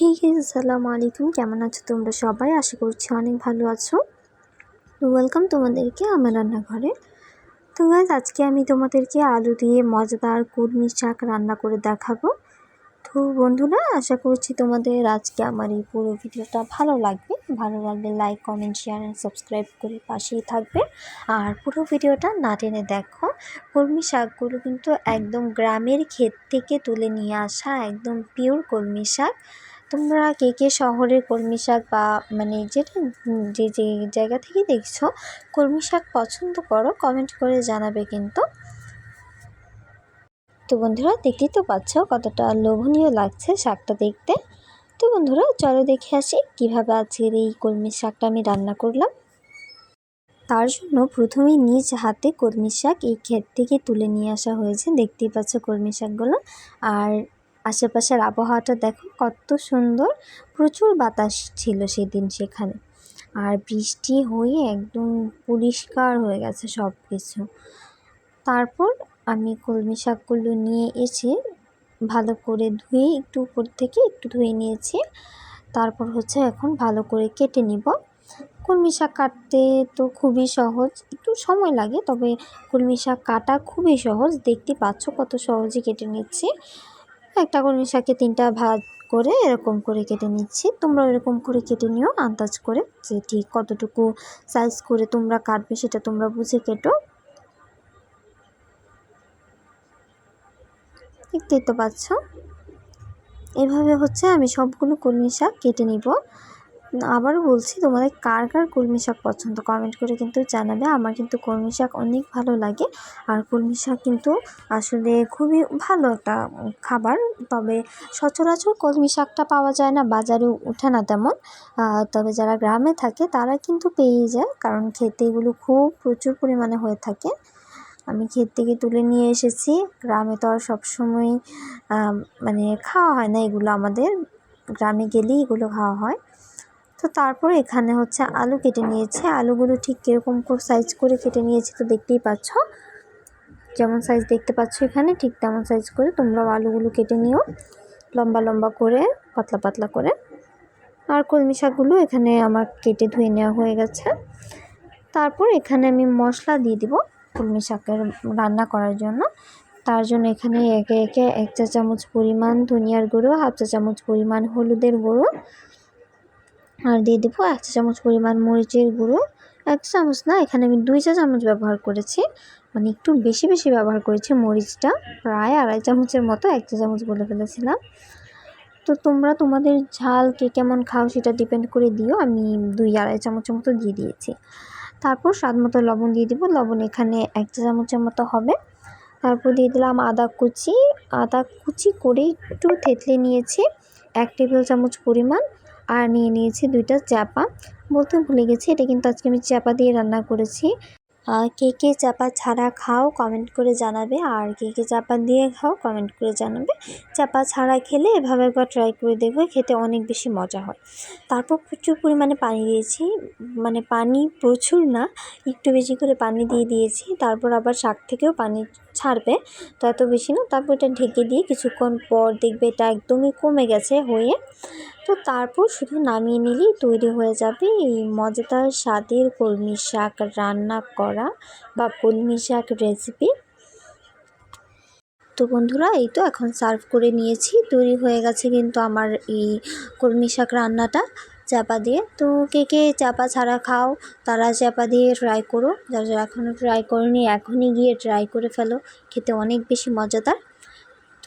হে হে আসসালামু আলাইকুম কেমন আছো তোমরা সবাই? আশা করছি অনেক ভালো আছো। ওয়েলকাম তোমাদেরকে আমার রান্নাঘরে। তো গাইজ আজকে আমি তোমাদেরকে আলু দিয়ে মজাদার কুর্মি শাক রান্না করে দেখাবো। তো বন্ধুরা, আশা করছি তোমাদের আজকে আমার এই পুরো ভিডিওটা ভালো লাগবে। ভালো লাগলে like comment share and subscribe করে পাশেই থাকবে। আর পুরো ভিডিওটা না টেনে দেখো কলমি শাকগুলো কিন্তু একদম গ্রামের ক্ষেত থেকে তুলে নিয়ে আসা একদম পিওর কলমি শাক। তোমরা কে কে শহরের কলমি শাক বা মানে যেটা যে যে জায়গা থেকে দেখছ কলমি শাক পছন্দ করো কমেন্ট করে জানাবে কিন্তু। তো বন্ধুরা, দেখতেই তো পাচ্ছ কতটা লোভনীয় লাগছে শাকটা দেখতে। তো বন্ধুরা, চলো দেখে আসি কীভাবে আজকের এই কলমি শাকটা আমি রান্না করলাম। তার জন্য প্রথমেই নিজ হাতে কলমি শাক এই ক্ষেত থেকে তুলে নিয়ে আসা হয়েছে। দেখতেই পাচ্ছ কলমি শাকগুলো। আর আশেপাশের আবহাওয়াটা দেখো কত সুন্দর। প্রচুর বাতাস ছিল সেদিন সেখানে। আর বৃষ্টি হয়ে একদম পরিষ্কার হয়ে গেছে সব কিছু তারপর আমি কলমি শাকগুলো নিয়ে এসে ভালো করে ধুয়ে একটু উপর থেকে একটু ধুয়ে নিয়েছি। তারপর হচ্ছে এখন ভালো করে কেটে নিব। কলমি শাক কাটতে তো খুবই সহজ, একটু সময় লাগে, তবে কলমি শাক কাটা খুবই সহজ। দেখতে পাচ্ছ কত সহজে কেটে নিচ্ছি। একটা কলমি শাকে তিনটা ভাগ করে এরকম করে কেটে নিচ্ছি। তোমরা এরকম করে কেটে নিও, আন্দাজ করে যে ঠিক কতটুকু সাইজ করে তোমরা কাটবে সেটা তোমরা বুঝে কেটো। দেখতেই তো পাচ্ছ। এভাবে হচ্ছে আমি সবগুলো কলমি শাক কেটে নিব। আবারও বলছি, তোমাদের কার কার কলমি শাক পছন্দ? কমেন্ট করে কিন্তু জানাবে। আমার কিন্তু কলমি শাক অনেক ভালো লাগে। আর কলমি শাক কিন্তু আসলে খুবই ভালো একটা খাবার। তবে সচরাচর কলমি শাকটা পাওয়া যায় না, বাজারেও ওঠে না তেমন। তবে যারা গ্রামে থাকে, তারা কিন্তু পেয়েই যায়। কারণ খেতে এগুলো খুব প্রচুর পরিমাণে হয়ে থাকে। আমি ক্ষেত থেকে তুলে নিয়ে এসেছি। গ্রামে তো আর সবসময় মানে খাওয়া হয় না এগুলো। আমাদের গ্রামে গেলেই এগুলো খাওয়া হয়। তো তারপর এখানে হচ্ছে আলু কেটে নিয়েছে। আলুগুলো ঠিক কীরকম করে সাইজ করে কেটে নিয়েছি তো দেখতেই পাচ্ছ। যেমন সাইজ দেখতে পাচ্ছ এখানে, ঠিক তেমন সাইজ করে তোমরাও আলুগুলো কেটে নিও। লম্বা লম্বা করে, পাতলা পাতলা করে। আর কলমি শাকগুলো এখানে আমার কেটে ধুয়ে নেওয়া হয়ে গেছে। তারপর এখানে আমি মশলা দিয়ে দিব কলমি শাকের রান্না করার জন্য। তার জন্য এখানে একে একে এক চা চামচ পরিমাণ ধনিয়ার গুঁড়ো, হাফ চা চামচ পরিমাণ হলুদের গুঁড়ো আর দিয়ে দেবো এক চা চামচ পরিমাণ মরিচের গুঁড়ো, এক চামচ না, এখানে আমি দুই চা চামচ ব্যবহার করেছি। মানে একটু বেশি বেশি ব্যবহার করেছি মরিচটা, প্রায় আড়াই চামচের মতো এক চা চামচ বলে ফেলেছিলাম। তো তোমরা তোমাদের ঝাল কে কেমন খাও সেটা ডিপেন্ড করে দিও, আমি দুই আড়াই চামচের মতো দিয়ে দিয়েছি। তারপর স্বাদ মতো লবণ দিয়ে দিব, লবণ এখানে এক চা চামচের মতো হবে। তারপর দিয়ে দিলাম আদা কুচি আদা কুচি করে একটু থেতলে নিয়েছি, এক টেবিল চামচ পরিমাণ। আর নিয়ে নিয়েছি দুইটা চাপা। বলতে ভুলে গেছি, এটা কিন্তু আজকে আমি চাপা দিয়ে রান্না করেছি। কে কে চাপা ছাড়া খাও কমেন্ট করে জানাবে, আর কে কে চাপা দিয়ে খাও কমেন্ট করে জানাবে। চাপা ছাড়া খেলে এভাবে একবার ট্রাই করে দেখবে, খেতে অনেক বেশি মজা হয়। তারপর প্রচুর পরিমাণে পানি দিয়েছি মানে পানি প্রচুর না, একটু বেশি করে পানি দিয়ে দিয়েছি, তারপর আবার শাক থেকেও পানি ছাড়বে, তো এত বেশি না। তারপর এটা ঢেকে দিয়ে কিছুক্ষণ পর দেখবে এটা একদমই কমে গেছে হয়ে। তো তারপর শুধু নামিয়ে নিলেই তৈরি হয়ে যাবে এই মজাদার স্বাদের কলমি শাক রান্না করা বা কলমি শাক রেসিপি তো বন্ধুরা, এই তো এখন সার্ভ করে নিয়েছি। তৈরি হয়ে গেছে কিন্তু আমার এই কলমি শাক রান্নাটা চাপা দিয়ে। তো কে কে চাপা ছাড়া খাও, তারা চাপা দিয়ে ট্রাই করো। যারা এখনও ট্রাই করেনি, এখনই গিয়ে ট্রাই করে ফেলো। খেতে অনেক বেশি মজাদার।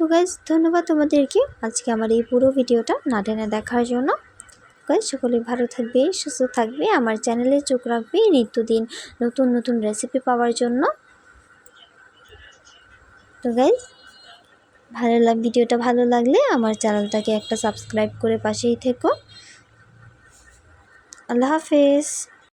তো গাইজ ধন্যবাদ তোমাদেরকে আজকে আমার এই পুরো ভিডিওটা না টেনে দেখার জন্য। গাইজ সকলে ভালো থাকবে, সুস্থ থাকবে, আমার চ্যানেলে চোখ রাখবে, নিত্যদিন নতুন নতুন রেসিপি পাওয়ার জন্য। তো গাইজ ভালো লাগ, ভিডিওটা ভালো লাগলে আমার চ্যানেলটাকে একটা সাবস্ক্রাইব করে পাশেই থেকো। আল্লাহ হাফেজ।